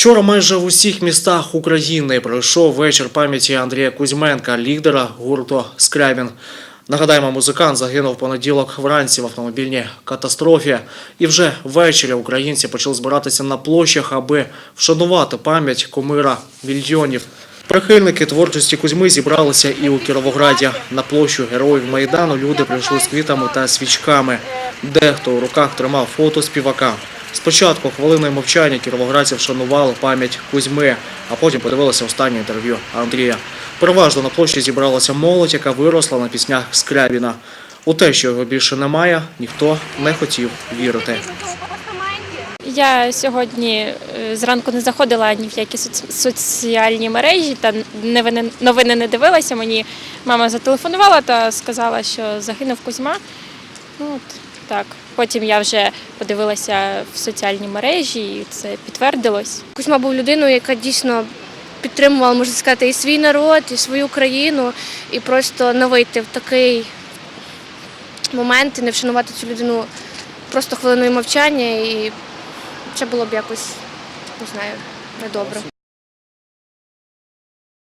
Вчора майже в усіх містах України пройшов вечір пам'яті Андрія Кузьменка, лідера гурту Скрябін. Нагадаємо, музикант загинув понеділок вранці в автомобільній катастрофі. І вже ввечері українці почали збиратися на площах, аби вшанувати пам'ять кумира мільйонів. Прихильники творчості Кузьми зібралися і у Кіровограді. На площу героїв Майдану люди прийшли з квітами та свічками. Дехто у руках тримав фото співака. Спочатку хвилиною мовчання кіровоградці вшанували пам'ять Кузьми, а потім подивилися останнє інтерв'ю Андрія. Переважно на площі зібралася молодь, яка виросла на піснях Скрябіна. У те, що його більше немає, ніхто не хотів вірити. Я сьогодні е, зранку не заходила ні в які соц- соціальні мережі та новини не дивилася. Мені мама зателефонувала та сказала, що загинув Кузьма. Ну от так. Потім я вже подивилася в соціальні мережі, і це підтвердилось. Кузьма був людиною, яка дійсно підтримувала, можна сказати, і свій народ, і свою країну, і просто не вийти в такий момент і не вшанувати цю людину просто хвилиною мовчання, і це було б якось, не знаю, недобре.